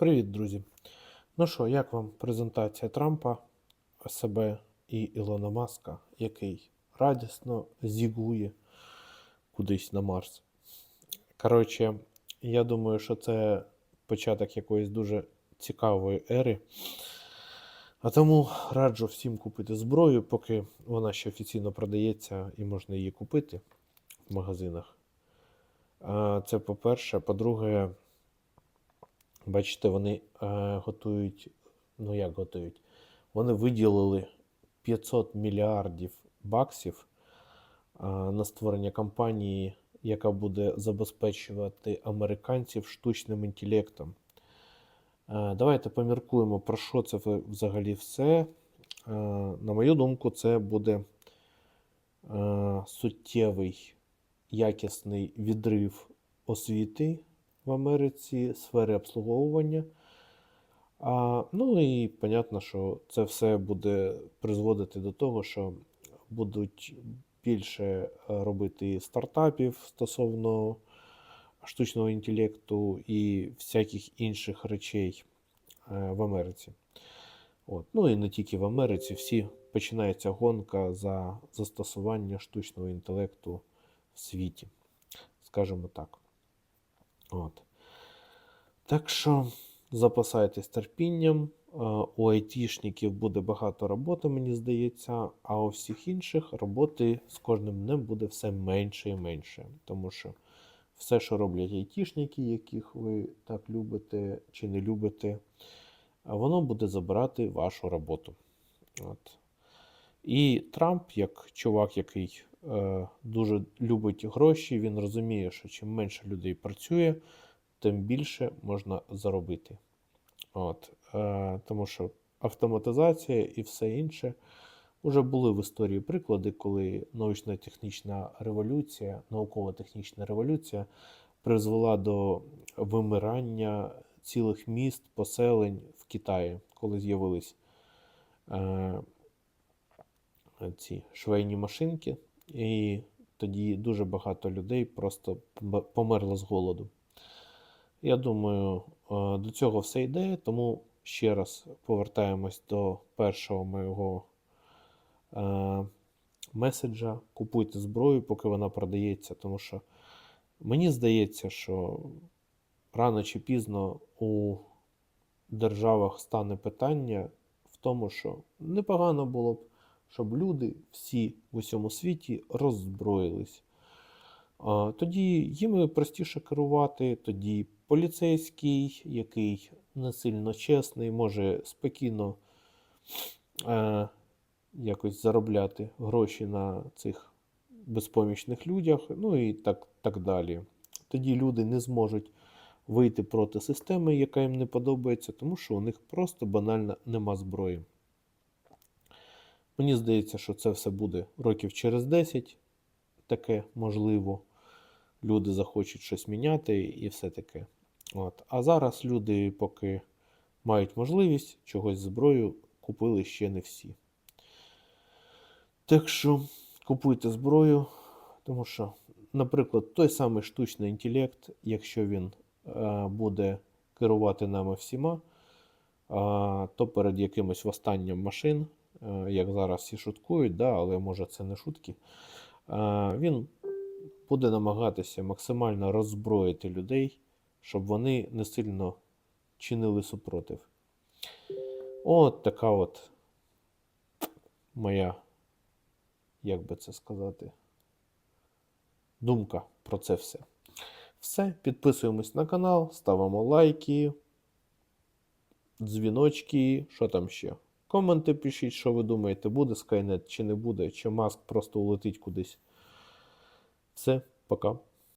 Привіт, друзі. Ну що, як вам презентація Трампа, себе і Ілона Маска, який радісно зігує кудись на Марс? Коротше, я думаю, що це початок якоїсь дуже цікавої ери. А тому раджу всім купити зброю, поки вона ще офіційно продається і можна її купити в магазинах. Це по-перше. По-друге, Бачите, вони е, готують, ну як готують? Вони виділили 500 мільярдів баксів е, на створення компанії, яка буде забезпечувати американців штучним інтелектом. Е, давайте поміркуємо, про що це взагалі все. Е, на мою думку, це буде е, суттєвий якісний відрив освіти в Америці, сфери обслуговування. А, ну і понятно, що це все буде призводити до того, що будуть більше е, робити стартапів стосовно штучного інтелекту і всяких інших речей е, в Америці. От. Ну і не тільки в Америці, всі починається гонка за застосування штучного інтелекту в світі, скажімо так. От. Так що запасайтесь терпінням. Е, У айтішників буде багато роботи, мені здається, а у всіх інших роботи з кожним днем буде все менше і менше. Тому що все, що роблять айтішники, яких ви так любите чи не любите, воно буде забирати вашу роботу. От. І Трамп, як чувак, який дуже любить гроші, він розуміє, що чим менше людей працює, тим більше можна заробити. От, е, тому що автоматизація і все інше вже були в історії приклади, коли научно-технічна революція, науково-технічна революція призвела до вимирання цілих міст, поселень в Китаї, коли з'явились е, ці швейні машинки, і тоді дуже багато людей просто померло з голоду. Я думаю, е, до цього все йде, тому ще раз повертаємось до першого моєго е, меседжа. Купуйте зброю, поки вона продається, тому що мені здається, що рано чи пізно у державах стане питання в тому, що непогано було б, щоб люди всі в усьому світі роззброїлись. Тоді їм простіше керувати, тоді поліцейський, який не сильно чесний, може спокійно е, якось заробляти гроші на цих безпомічних людях, ну і так, так далі. Тоді люди не зможуть вийти проти системи, яка їм не подобається, тому що у них просто банально нема зброї. Мені здається, що це все буде років через 10, таке можливо. Люди захочуть щось міняти і все таке. От. А зараз люди, поки мають можливість чогось зброю, купили ще не всі. Так що купуйте зброю, тому що, наприклад, той самий штучний інтелект, якщо він е, буде керувати нами всіма, е, то перед якимось восстанням машин, як зараз всі шуткують, да, але може це не шутки, е, він буде намагатися максимально роззброїти людей, щоб вони не сильно чинили супротив. От така от моя, як би це сказати, думка про це все. Все, підписуємось на канал, ставимо лайки, дзвіночки, що там ще. Коменти пишіть, що ви думаєте, буде Skynet чи не буде, чи Маск просто улетить кудись. Все, пока.